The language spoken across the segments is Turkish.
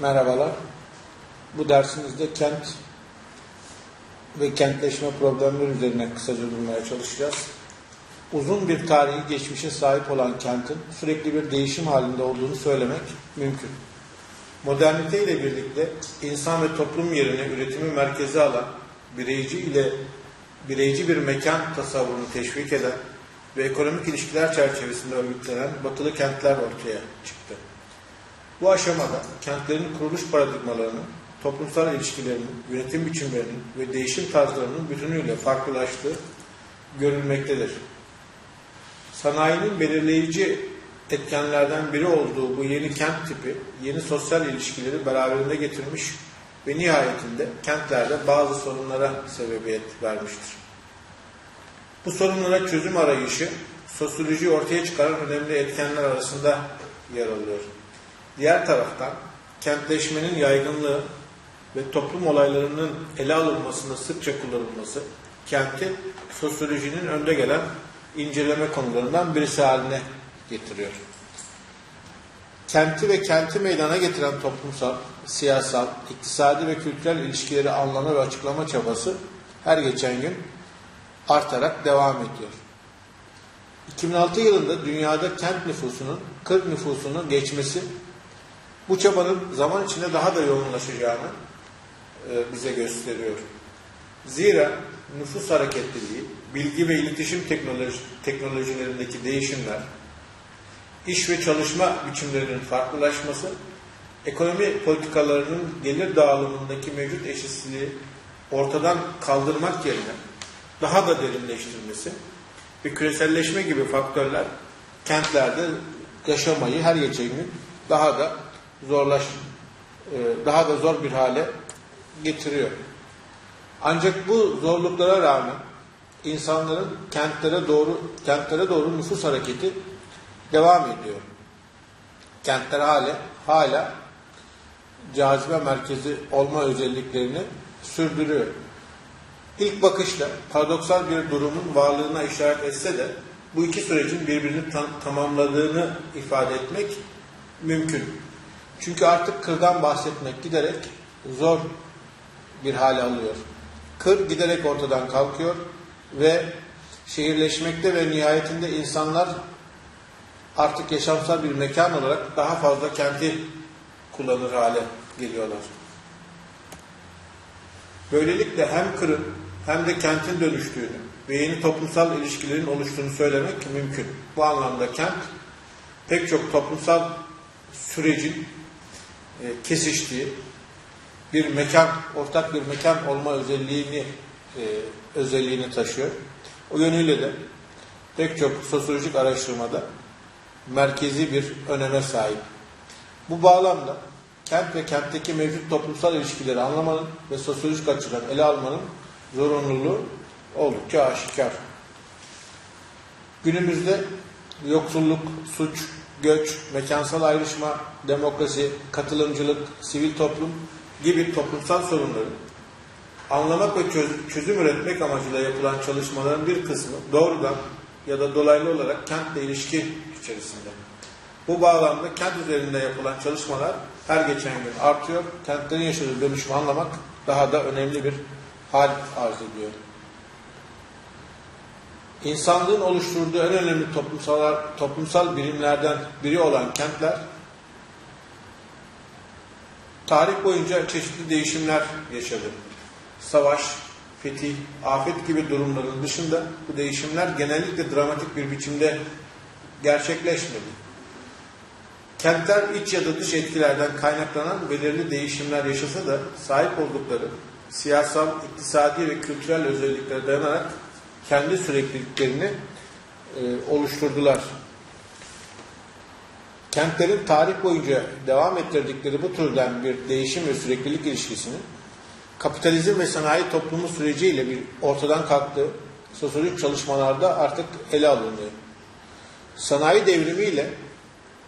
Merhabalar. Bu dersimizde kent ve kentleşme problemleri üzerine kısaca durmaya çalışacağız. Uzun bir tarihi geçmişe sahip olan kentin sürekli bir değişim halinde olduğunu söylemek mümkün. Modernite ile birlikte insan ve toplum yerine üretimi merkeze alan, bireyci ile bireyci bir mekan tasavvurunu teşvik eden ve ekonomik ilişkiler çerçevesinde örgütlenen batılı kentler ortaya çıktı. Bu aşamada kentlerin kuruluş paradigmalarının, toplumsal ilişkilerinin, yönetim biçimlerinin ve değişim tarzlarının bütünüyle farklılaştığı görülmektedir. Sanayinin belirleyici etkenlerden biri olduğu bu yeni kent tipi, yeni sosyal ilişkileri beraberinde getirmiş ve nihayetinde kentlerde bazı sorunlara sebebiyet vermiştir. Bu sorunlara çözüm arayışı, sosyoloji ortaya çıkaran önemli etkenler arasında yer alıyor. Diğer taraftan kentleşmenin yaygınlığı ve toplum olaylarının ele alınmasında sıkça kullanılması kenti sosyolojinin önde gelen inceleme konularından birisi haline getiriyor. Kenti ve kenti meydana getiren toplumsal, siyasal, iktisadi ve kültürel ilişkileri anlama ve açıklama çabası her geçen gün artarak devam ediyor. 2006 yılında dünyada kent nüfusunun 40 nüfusunu geçmesi bu çabanın zaman içinde daha da yoğunlaşacağını e, bize gösteriyor. Zira nüfus hareketliliği, bilgi ve iletişim teknoloji, teknolojilerindeki değişimler, iş ve çalışma biçimlerinin farklılaşması, ekonomi politikalarının gelir dağılımındaki mevcut eşitsizliği ortadan kaldırmak yerine daha da derinleştirmesi ve küreselleşme gibi faktörler kentlerde yaşamayı her geçen gün daha da zorlaş e, daha da zor bir hale getiriyor. Ancak bu zorluklara rağmen insanların kentlere doğru kentlere doğru nüfus hareketi devam ediyor. Kentler hala hala cazibe merkezi olma özelliklerini sürdürüyor. İlk bakışta paradoksal bir durumun varlığına işaret etse de bu iki sürecin birbirini tam, tamamladığını ifade etmek mümkün. Çünkü artık kırdan bahsetmek giderek zor bir hale alıyor. Kır giderek ortadan kalkıyor ve şehirleşmekte ve nihayetinde insanlar artık yaşamsal bir mekan olarak daha fazla kenti kullanır hale geliyorlar. Böylelikle hem kırın hem de kentin dönüştüğünü ve yeni toplumsal ilişkilerin oluştuğunu söylemek mümkün. Bu anlamda kent pek çok toplumsal sürecin e, kesiştiği bir mekan, ortak bir mekan olma özelliğini e, özelliğini taşıyor. O yönüyle de pek çok sosyolojik araştırmada merkezi bir öneme sahip. Bu bağlamda kent ve kentteki mevcut toplumsal ilişkileri anlamanın ve sosyolojik açıdan ele almanın zorunluluğu oldukça aşikar. Günümüzde yoksulluk, suç, göç, mekansal ayrışma, demokrasi, katılımcılık, sivil toplum gibi toplumsal sorunları anlamak ve çözüm üretmek amacıyla yapılan çalışmaların bir kısmı doğrudan ya da dolaylı olarak kentle ilişki içerisinde. Bu bağlamda kent üzerinde yapılan çalışmalar her geçen gün artıyor. Kentlerin yaşadığı dönüşümü anlamak daha da önemli bir hal arz ediyor. İnsanlığın oluşturduğu en önemli toplumsal, toplumsal birimlerden biri olan kentler tarih boyunca çeşitli değişimler yaşadı. Savaş, fetih, afet gibi durumların dışında bu değişimler genellikle dramatik bir biçimde gerçekleşmedi. Kentler iç ya da dış etkilerden kaynaklanan belirli değişimler yaşasa da sahip oldukları siyasal, iktisadi ve kültürel özelliklere dayanarak kendi sürekliliklerini e, oluşturdular. Kentlerin tarih boyunca devam ettirdikleri bu türden bir değişim ve süreklilik ilişkisini kapitalizm ve sanayi toplumu süreciyle bir ortadan kalktığı sosyolojik çalışmalarda artık ele alınıyor. Sanayi devrimiyle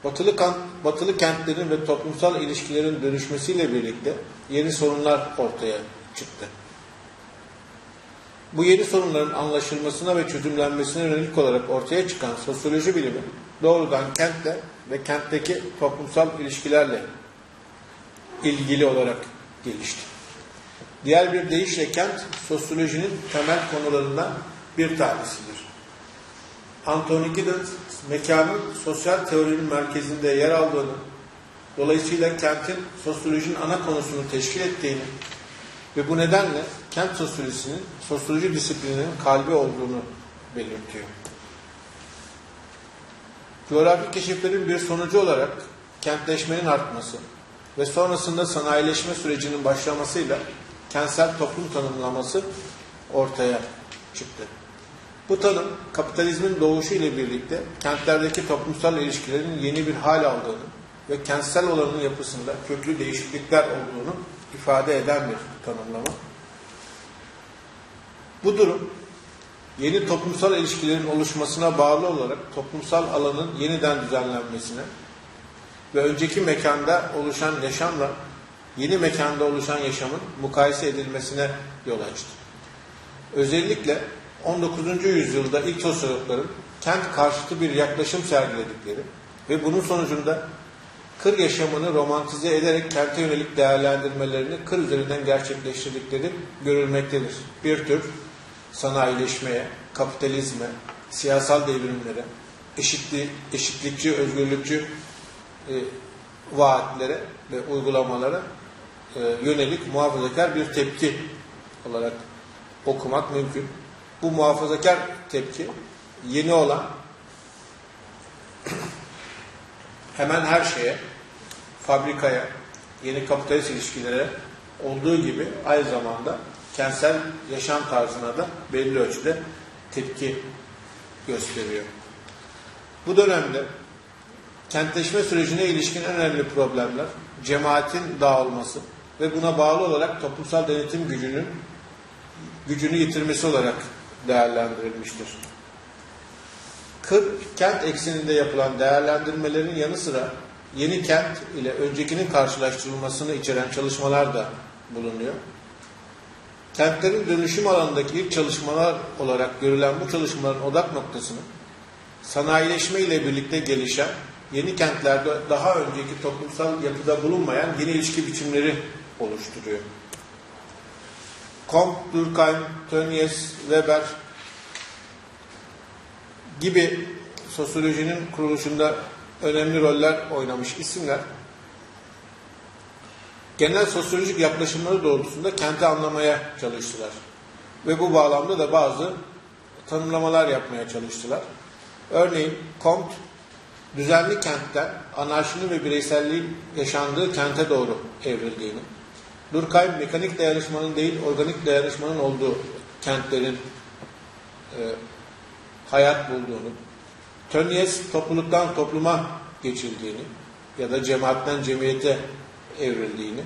batılı, kan, batılı kentlerin ve toplumsal ilişkilerin dönüşmesiyle birlikte yeni sorunlar ortaya çıktı. Bu yeni sorunların anlaşılmasına ve çözümlenmesine yönelik olarak ortaya çıkan sosyoloji bilimi doğrudan kentle ve kentteki toplumsal ilişkilerle ilgili olarak gelişti. Diğer bir deyişle kent sosyolojinin temel konularından bir tanesidir. Anthony Giddens mekanın sosyal teorinin merkezinde yer aldığını, dolayısıyla kentin sosyolojinin ana konusunu teşkil ettiğini ve bu nedenle kent sosyolojisinin sosyoloji disiplininin kalbi olduğunu belirtiyor. Coğrafi keşiflerin bir sonucu olarak kentleşmenin artması ve sonrasında sanayileşme sürecinin başlamasıyla kentsel toplum tanımlaması ortaya çıktı. Bu tanım kapitalizmin doğuşu ile birlikte kentlerdeki toplumsal ilişkilerin yeni bir hal aldığını ve kentsel olanın yapısında köklü değişiklikler olduğunu ifade eden bir tanımlama. Bu durum yeni toplumsal ilişkilerin oluşmasına bağlı olarak toplumsal alanın yeniden düzenlenmesine ve önceki mekanda oluşan yaşamla yeni mekanda oluşan yaşamın mukayese edilmesine yol açtı. Özellikle 19. yüzyılda ilk sosyologların kent karşıtı bir yaklaşım sergiledikleri ve bunun sonucunda kır yaşamını romantize ederek kente yönelik değerlendirmelerini kır üzerinden gerçekleştirdikleri görülmektedir. Bir tür sanayileşmeye, kapitalizme, siyasal devrimlere, eşitli, eşitlikçi, özgürlükçü e, vaatlere ve uygulamalara e, yönelik muhafazakar bir tepki olarak okumak mümkün. Bu muhafazakar tepki yeni olan hemen her şeye, fabrikaya, yeni kapitalist ilişkilere olduğu gibi aynı zamanda kentsel yaşam tarzına da belli ölçüde tepki gösteriyor. Bu dönemde kentleşme sürecine ilişkin en önemli problemler cemaatin dağılması ve buna bağlı olarak toplumsal denetim gücünün gücünü yitirmesi olarak değerlendirilmiştir. Kır, kent ekseninde yapılan değerlendirmelerin yanı sıra yeni kent ile öncekinin karşılaştırılmasını içeren çalışmalar da bulunuyor. Kentlerin dönüşüm alanındaki ilk çalışmalar olarak görülen bu çalışmaların odak noktasını sanayileşme ile birlikte gelişen yeni kentlerde daha önceki toplumsal yapıda bulunmayan yeni ilişki biçimleri oluşturuyor. Comte, Durkheim, Tönnies, Weber gibi sosyolojinin kuruluşunda önemli roller oynamış isimler genel sosyolojik yaklaşımları doğrultusunda kenti anlamaya çalıştılar. Ve bu bağlamda da bazı tanımlamalar yapmaya çalıştılar. Örneğin Comte düzenli kentten anarşinin ve bireyselliğin yaşandığı kente doğru evrildiğini, Durkheim mekanik dayanışmanın değil organik dayanışmanın olduğu kentlerin e, hayat bulduğunu, Tönnies topluluktan topluma geçildiğini ya da cemaatten cemiyete evrildiğini,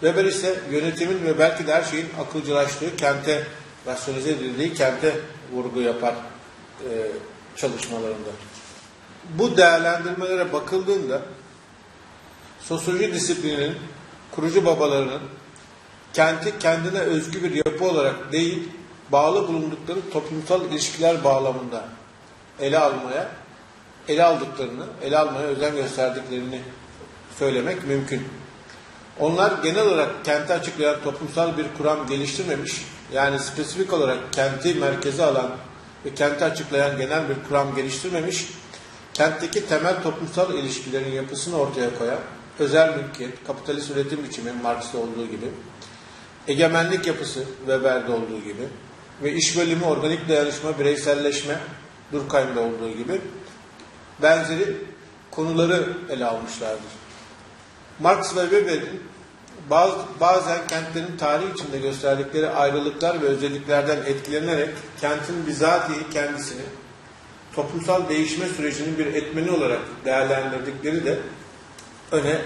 Weber ise yönetimin ve belki de her şeyin akılcılaştığı, kente rasyonize edildiği kente vurgu yapar e, çalışmalarında. Bu değerlendirmelere bakıldığında sosyoloji disiplininin kurucu babalarının kenti kendine özgü bir yapı olarak değil, bağlı bulundukları toplumsal ilişkiler bağlamında ele almaya, ele aldıklarını, ele almaya özen gösterdiklerini söylemek mümkün. Onlar genel olarak kenti açıklayan toplumsal bir kuram geliştirmemiş, yani spesifik olarak kenti merkeze alan ve kenti açıklayan genel bir kuram geliştirmemiş, kentteki temel toplumsal ilişkilerin yapısını ortaya koyan, özel mülkiyet, kapitalist üretim biçimi Marx'ta olduğu gibi, egemenlik yapısı Weber'de olduğu gibi ve iş bölümü, organik dayanışma, bireyselleşme Durkheim'de olduğu gibi benzeri konuları ele almışlardır. Marx ve Weber'in bazı, bazen kentlerin tarih içinde gösterdikleri ayrılıklar ve özelliklerden etkilenerek kentin bizatihi kendisini toplumsal değişme sürecinin bir etmeni olarak değerlendirdikleri de öne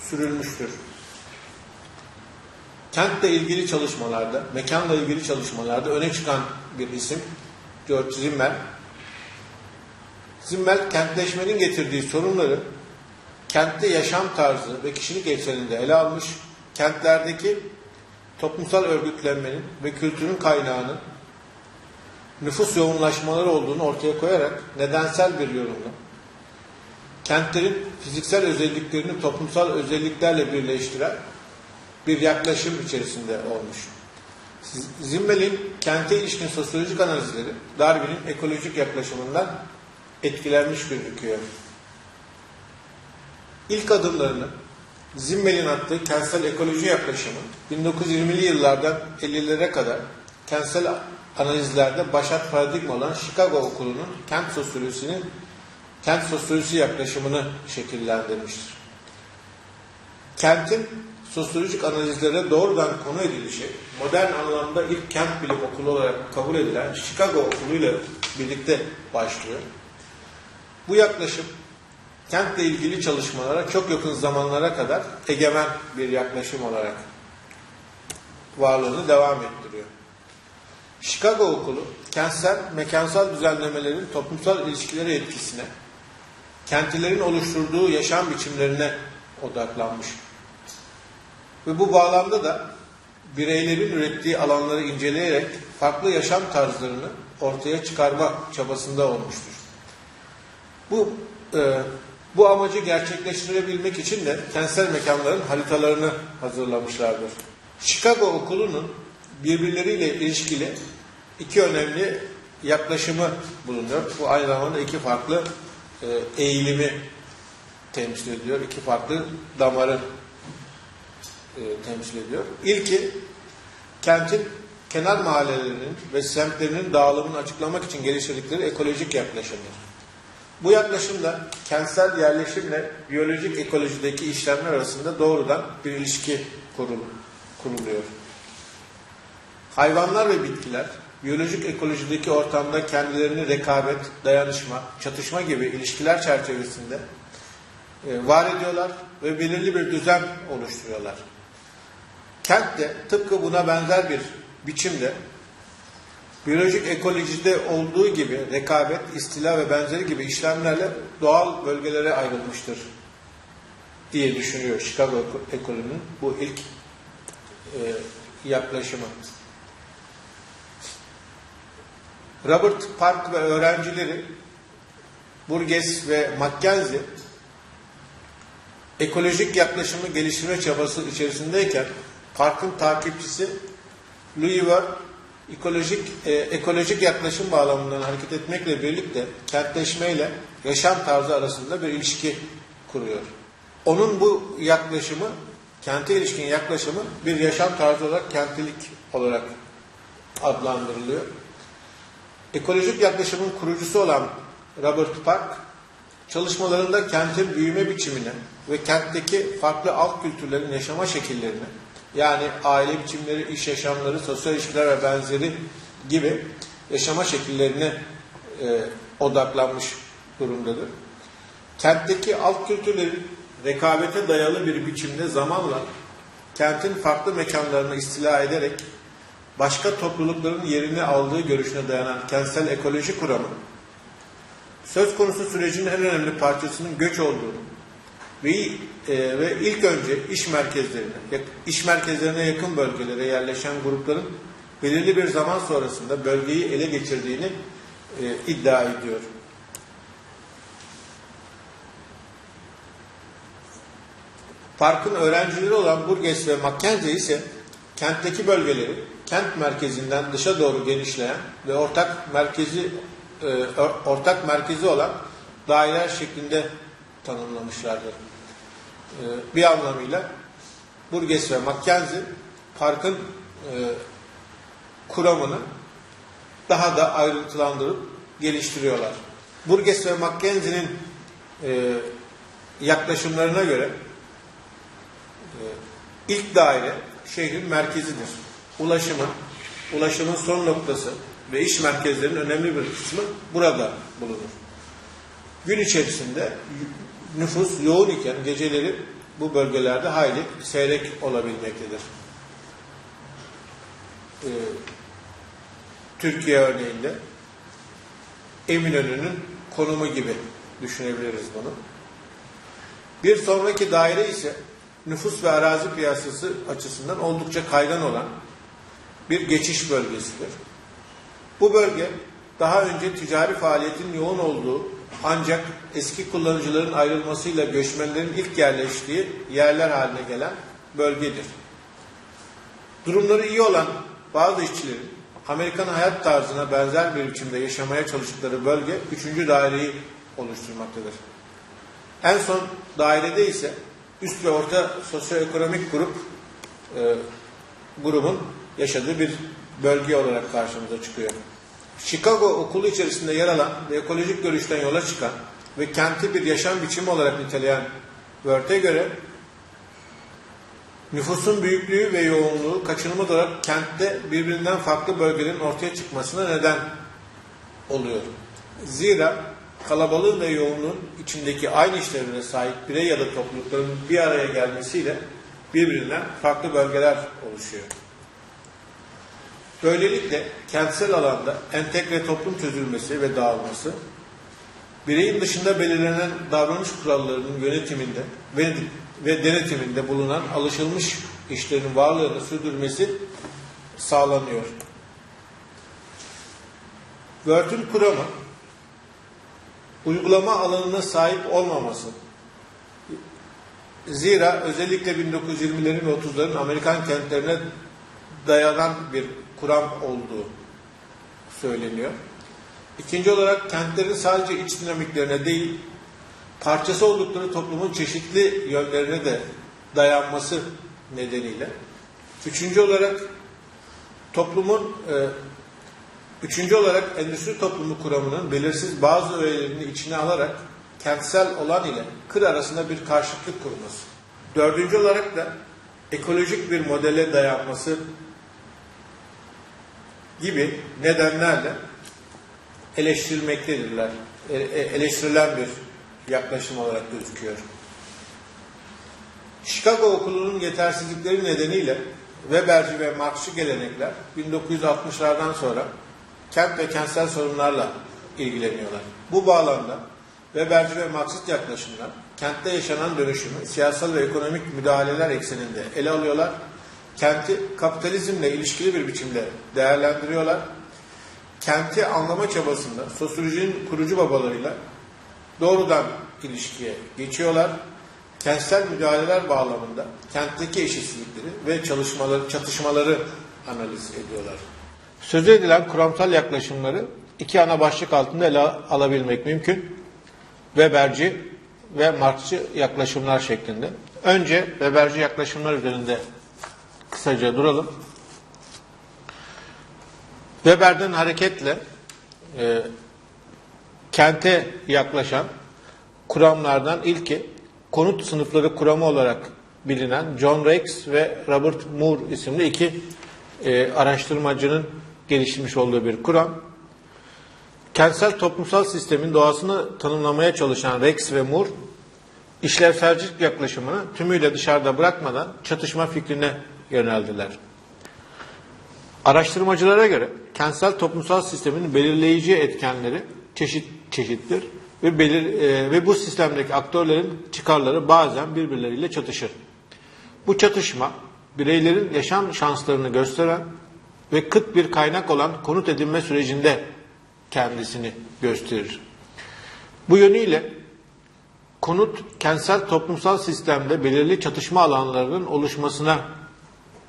sürülmüştür. Kentle ilgili çalışmalarda, mekanla ilgili çalışmalarda öne çıkan bir isim George Zimmer. Zimmer kentleşmenin getirdiği sorunları kentte yaşam tarzı ve kişilik ekseninde ele almış, kentlerdeki toplumsal örgütlenmenin ve kültürün kaynağının nüfus yoğunlaşmaları olduğunu ortaya koyarak nedensel bir yorumla kentlerin fiziksel özelliklerini toplumsal özelliklerle birleştiren bir yaklaşım içerisinde olmuş. Zimmel'in kente ilişkin sosyolojik analizleri Darwin'in ekolojik yaklaşımından etkilenmiş gözüküyor. İlk adımlarını Zimmel'in attığı kentsel ekoloji yaklaşımı 1920'li yıllardan 50'lere kadar kentsel analizlerde başat paradigma olan Chicago Okulu'nun kent sosyolojisinin kent sosyolojisi yaklaşımını şekillendirmiştir. Kentin sosyolojik analizlere doğrudan konu edilişi, modern anlamda ilk kent bilim okulu olarak kabul edilen Chicago Okulu ile birlikte başlıyor. Bu yaklaşım kentle ilgili çalışmalara çok yakın zamanlara kadar egemen bir yaklaşım olarak varlığını devam ettiriyor. Chicago Okulu kentsel, mekansal düzenlemelerin toplumsal ilişkilere etkisine, kentlilerin oluşturduğu yaşam biçimlerine odaklanmış. Ve bu bağlamda da bireylerin ürettiği alanları inceleyerek farklı yaşam tarzlarını ortaya çıkarma çabasında olmuştur. Bu e, bu amacı gerçekleştirebilmek için de kentsel mekanların haritalarını hazırlamışlardır. Chicago Okulu'nun birbirleriyle ilişkili iki önemli yaklaşımı bulunuyor. Bu aynı zamanda iki farklı e, eğilimi temsil ediyor. İki farklı damarı e, temsil ediyor. İlki kentin kenar mahallelerinin ve semtlerinin dağılımını açıklamak için geliştirdikleri ekolojik yaklaşımdır. Bu yaklaşımda kentsel yerleşimle biyolojik ekolojideki işlemler arasında doğrudan bir ilişki kurul, kuruluyor. Hayvanlar ve bitkiler biyolojik ekolojideki ortamda kendilerini rekabet, dayanışma, çatışma gibi ilişkiler çerçevesinde e, var ediyorlar ve belirli bir düzen oluşturuyorlar. Kent de tıpkı buna benzer bir biçimde biyolojik ekolojide olduğu gibi rekabet, istila ve benzeri gibi işlemlerle doğal bölgelere ayrılmıştır diye düşünüyor Chicago ekolünün bu ilk e, yaklaşımı. Robert Park ve öğrencileri Burgess ve Mackenzie ekolojik yaklaşımı geliştirme çabası içerisindeyken Park'ın takipçisi Louis Ward ekolojik e, ekolojik yaklaşım bağlamından hareket etmekle birlikte kentleşmeyle yaşam tarzı arasında bir ilişki kuruyor. Onun bu yaklaşımı, kente ilişkin yaklaşımı bir yaşam tarzı olarak kentlilik olarak adlandırılıyor. Ekolojik yaklaşımın kurucusu olan Robert Park, çalışmalarında kentin büyüme biçimine ve kentteki farklı alt kültürlerin yaşama şekillerini yani aile biçimleri, iş yaşamları, sosyal ilişkiler ve benzeri gibi yaşama şekillerine e, odaklanmış durumdadır. Kentteki alt kültürlerin rekabete dayalı bir biçimde zamanla kentin farklı mekanlarını istila ederek başka toplulukların yerini aldığı görüşüne dayanan kentsel ekoloji kuramı söz konusu sürecin en önemli parçasının göç olduğunu ve, e, ve ilk önce iş merkezlerine, iş merkezlerine yakın bölgelere yerleşen grupların belirli bir zaman sonrasında bölgeyi ele geçirdiğini e, iddia ediyor. Parkın öğrencileri olan Burgess ve Mackenzie ise kentteki bölgeleri kent merkezinden dışa doğru genişleyen ve ortak merkezi e, ortak merkezi olan daireler şeklinde tanımlamışlardır. E, bir anlamıyla Burgess ve Mackenzie parkın e, kuramını daha da ayrıntılandırıp geliştiriyorlar. Burgess ve Mackenzie'nin e, yaklaşımlarına göre e, ilk daire şehrin merkezidir. Ulaşımın, ulaşımın son noktası ve iş merkezlerinin önemli bir kısmı burada bulunur. Gün içerisinde nüfus yoğun iken geceleri bu bölgelerde hayli seyrek olabilmektedir. Ee, Türkiye örneğinde Eminönü'nün konumu gibi düşünebiliriz bunu. Bir sonraki daire ise nüfus ve arazi piyasası açısından oldukça kaygan olan bir geçiş bölgesidir. Bu bölge daha önce ticari faaliyetin yoğun olduğu ancak eski kullanıcıların ayrılmasıyla göçmenlerin ilk yerleştiği yerler haline gelen bölgedir. Durumları iyi olan bazı işçilerin Amerikan hayat tarzına benzer bir biçimde yaşamaya çalıştıkları bölge 3. daireyi oluşturmaktadır. En son dairede ise üst ve orta sosyoekonomik grup e, grubun yaşadığı bir bölge olarak karşımıza çıkıyor. Chicago okulu içerisinde yer alan ve ekolojik görüşten yola çıkan ve kenti bir yaşam biçimi olarak niteleyen Wörth'e göre nüfusun büyüklüğü ve yoğunluğu kaçınılmaz olarak kentte birbirinden farklı bölgelerin ortaya çıkmasına neden oluyor. Zira kalabalığın ve yoğunluğun içindeki aynı işlevlere sahip birey ya da toplulukların bir araya gelmesiyle birbirinden farklı bölgeler oluşuyor. Böylelikle kentsel alanda entegre toplum çözülmesi ve dağılması, bireyin dışında belirlenen davranış kurallarının yönetiminde ve, ve denetiminde bulunan alışılmış işlerin varlığını sürdürmesi sağlanıyor. Word'ün kuramı, uygulama alanına sahip olmaması, zira özellikle 1920'lerin ve 30'ların Amerikan kentlerine dayanan bir kuram olduğu söyleniyor. İkinci olarak kentlerin sadece iç dinamiklerine değil, parçası oldukları toplumun çeşitli yönlerine de dayanması nedeniyle. Üçüncü olarak toplumun e, üçüncü olarak endüstri toplumu kuramının belirsiz bazı öğelerini içine alarak kentsel olan ile kır arasında bir karşıtlık kurması. Dördüncü olarak da ekolojik bir modele dayanması gibi nedenlerle eleştirilmektedirler. E- e- Eleştirilen bir yaklaşım olarak gözüküyor. Chicago okulunun yetersizlikleri nedeniyle Weberci ve Marxçı gelenekler 1960'lardan sonra kent ve kentsel sorunlarla ilgileniyorlar. Bu bağlamda Weberci ve Marksist yaklaşımlar kentte yaşanan dönüşümü siyasal ve ekonomik müdahaleler ekseninde ele alıyorlar. Kenti kapitalizmle ilişkili bir biçimde değerlendiriyorlar. Kenti anlama çabasında sosyolojinin kurucu babalarıyla doğrudan ilişkiye geçiyorlar. Kentsel müdahaleler bağlamında kentteki eşitsizlikleri ve çalışmaları, çatışmaları analiz ediyorlar. Söz edilen kuramsal yaklaşımları iki ana başlık altında ele alabilmek mümkün. Weberci ve Marxçı yaklaşımlar şeklinde. Önce Weberci yaklaşımlar üzerinde kısaca duralım. Weber'den hareketle e, kente yaklaşan kuramlardan ilki konut sınıfları kuramı olarak bilinen John Rex ve Robert Moore isimli iki e, araştırmacının geliştirmiş olduğu bir kuram. Kentsel toplumsal sistemin doğasını tanımlamaya çalışan Rex ve Moore, işlevselcilik yaklaşımını tümüyle dışarıda bırakmadan çatışma fikrine yöneldiler. Araştırmacılara göre kentsel toplumsal sistemin belirleyici etkenleri çeşit çeşittir ve belir e, ve bu sistemdeki aktörlerin çıkarları bazen birbirleriyle çatışır. Bu çatışma bireylerin yaşam şanslarını gösteren ve kıt bir kaynak olan konut edinme sürecinde kendisini gösterir. Bu yönüyle konut kentsel toplumsal sistemde belirli çatışma alanlarının oluşmasına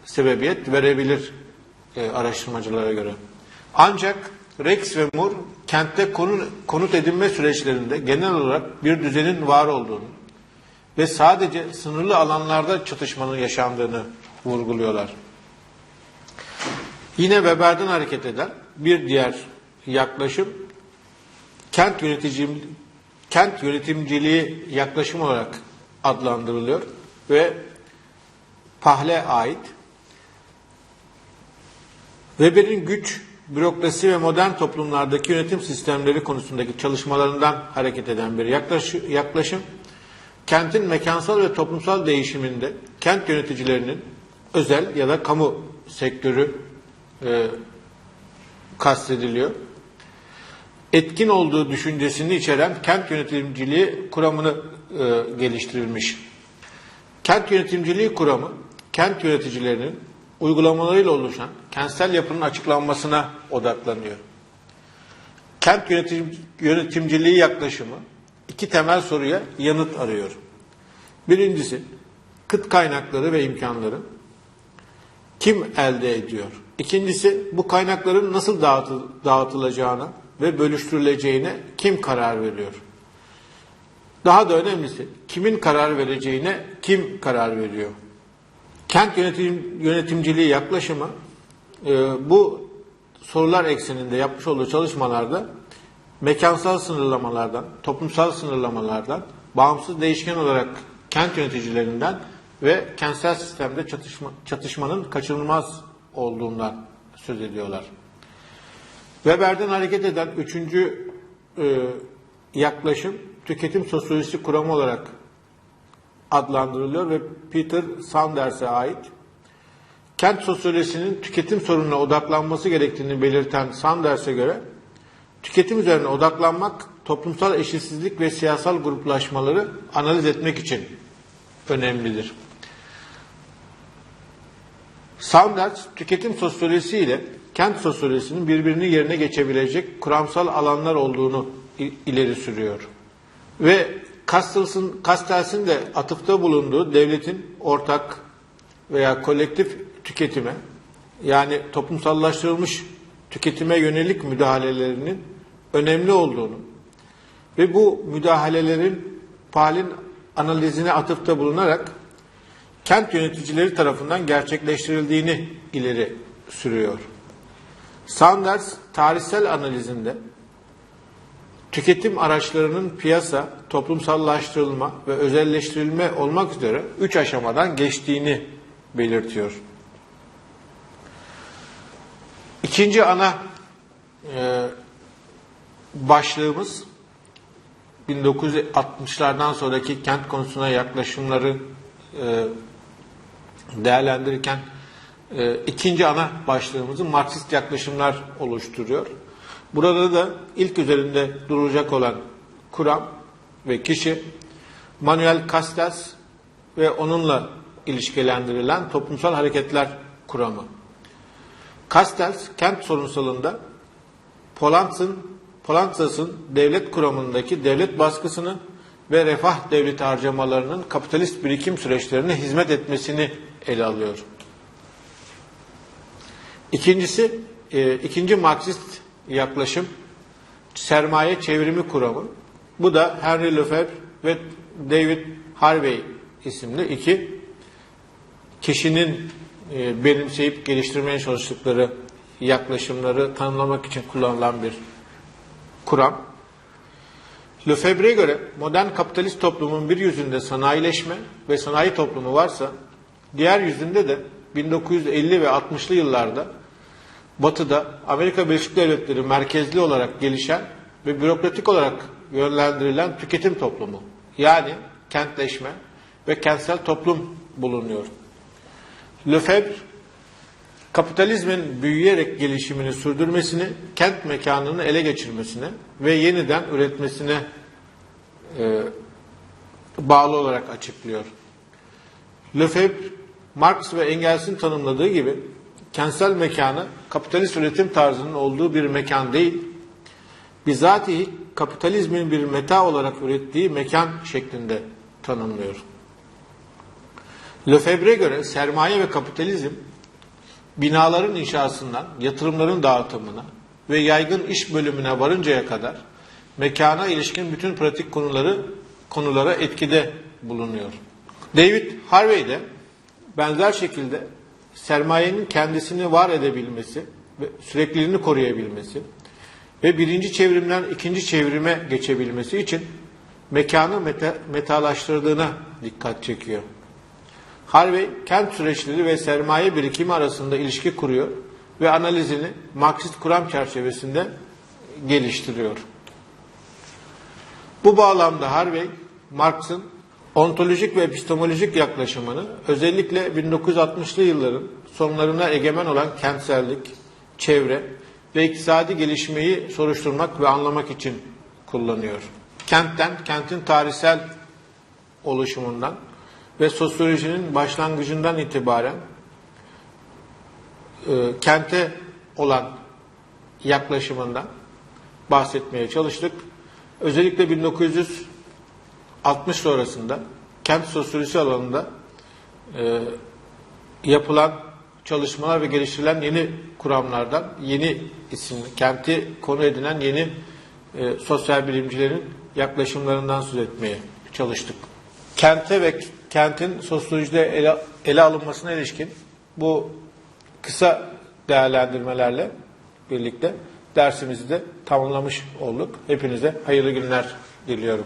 sebebiyet verebilir e, araştırmacılara göre. Ancak Rex ve Moore kentte konu, konut edinme süreçlerinde genel olarak bir düzenin var olduğunu ve sadece sınırlı alanlarda çatışmanın yaşandığını vurguluyorlar. Yine Weber'den hareket eden bir diğer yaklaşım kent yöneticim kent yönetimciliği yaklaşım olarak adlandırılıyor ve Pahle ait. Weber'in güç, bürokrasi ve modern toplumlardaki yönetim sistemleri konusundaki çalışmalarından hareket eden bir yaklaşım, kentin mekansal ve toplumsal değişiminde kent yöneticilerinin özel ya da kamu sektörü e, kastediliyor. Etkin olduğu düşüncesini içeren kent yönetimciliği kuramını e, geliştirilmiş. Kent yönetimciliği kuramı, kent yöneticilerinin uygulamalarıyla oluşan kentsel yapının açıklanmasına odaklanıyor. Kent yönetim, yönetimciliği yaklaşımı iki temel soruya yanıt arıyor. Birincisi, kıt kaynakları ve imkanları kim elde ediyor? İkincisi, bu kaynakların nasıl dağıtı, dağıtılacağına ve bölüştürüleceğine kim karar veriyor? Daha da önemlisi, kimin karar vereceğine kim karar veriyor? Kent yönetim, yönetimciliği yaklaşımı e, bu sorular ekseninde yapmış olduğu çalışmalarda mekansal sınırlamalardan, toplumsal sınırlamalardan, bağımsız değişken olarak kent yöneticilerinden ve kentsel sistemde çatışma, çatışmanın kaçınılmaz olduğundan söz ediyorlar. Weber'den hareket eden üçüncü e, yaklaşım tüketim sosyolojisi kuramı olarak adlandırılıyor ve Peter Saunders'e ait. Kent sosyolojisinin tüketim sorununa odaklanması gerektiğini belirten Saunders'e göre tüketim üzerine odaklanmak toplumsal eşitsizlik ve siyasal gruplaşmaları analiz etmek için önemlidir. Saunders, tüketim sosyolojisi ile kent sosyolojisinin birbirini yerine geçebilecek kuramsal alanlar olduğunu ileri sürüyor. Ve Castells'ın Castells'in de atıfta bulunduğu devletin ortak veya kolektif tüketime yani toplumsallaştırılmış tüketime yönelik müdahalelerinin önemli olduğunu ve bu müdahalelerin palin analizine atıfta bulunarak kent yöneticileri tarafından gerçekleştirildiğini ileri sürüyor. Sanders tarihsel analizinde tüketim araçlarının piyasa, toplumsallaştırılma ve özelleştirilme olmak üzere üç aşamadan geçtiğini belirtiyor. İkinci ana e, başlığımız 1960'lardan sonraki kent konusuna yaklaşımları e, değerlendirirken e, ikinci ana başlığımızı Marksist yaklaşımlar oluşturuyor. Burada da ilk üzerinde durulacak olan kuram ve kişi Manuel Castells ve onunla ilişkilendirilen toplumsal hareketler kuramı. Castells kent sorunsalında Polantz'ın Polantzas'ın devlet kuramındaki devlet baskısını ve refah devleti harcamalarının kapitalist birikim süreçlerine hizmet etmesini ele alıyor. İkincisi, e, ikinci Marksist yaklaşım sermaye çevrimi kuramı. Bu da Henry Lefebvre ve David Harvey isimli iki kişinin e, benimseyip geliştirmeye çalıştıkları yaklaşımları tanımlamak için kullanılan bir kuram. Lefebvre'ye göre modern kapitalist toplumun bir yüzünde sanayileşme ve sanayi toplumu varsa diğer yüzünde de 1950 ve 60'lı yıllarda Batı'da Amerika Birleşik Devletleri merkezli olarak gelişen ve bürokratik olarak yönlendirilen tüketim toplumu yani kentleşme ve kentsel toplum bulunuyor. Lefebvre kapitalizmin büyüyerek gelişimini sürdürmesini, kent mekanını ele geçirmesine ve yeniden üretmesine e, bağlı olarak açıklıyor. Lefebvre, Marx ve Engels'in tanımladığı gibi kentsel mekanı kapitalist üretim tarzının olduğu bir mekan değil, bizatihi kapitalizmin bir meta olarak ürettiği mekan şeklinde tanımlıyor. Lefebvre'ye göre sermaye ve kapitalizm binaların inşasından yatırımların dağıtımına ve yaygın iş bölümüne varıncaya kadar mekana ilişkin bütün pratik konuları konulara etkide bulunuyor. David Harvey de benzer şekilde sermayenin kendisini var edebilmesi ve sürekliliğini koruyabilmesi ve birinci çevrimden ikinci çevrime geçebilmesi için mekanı meta, metalaştırdığına dikkat çekiyor. Harvey, kent süreçleri ve sermaye birikimi arasında ilişki kuruyor ve analizini Marksist kuram çerçevesinde geliştiriyor. Bu bağlamda Harvey, Marx'ın ontolojik ve epistemolojik yaklaşımını özellikle 1960'lı yılların sonlarına egemen olan kentsellik, çevre ve iktisadi gelişmeyi soruşturmak ve anlamak için kullanıyor. Kentten, kentin tarihsel oluşumundan ve sosyolojinin başlangıcından itibaren e, kente olan yaklaşımından bahsetmeye çalıştık. Özellikle 1960 sonrasında kent sosyolojisi alanında e, yapılan çalışmalar ve geliştirilen yeni kuramlardan, yeni isim, kenti konu edinen yeni e, sosyal bilimcilerin yaklaşımlarından söz etmeye çalıştık. Kente ve kentin sosyolojide ele, ele alınmasına ilişkin bu kısa değerlendirmelerle birlikte dersimizi de tamamlamış olduk. Hepinize hayırlı günler diliyorum.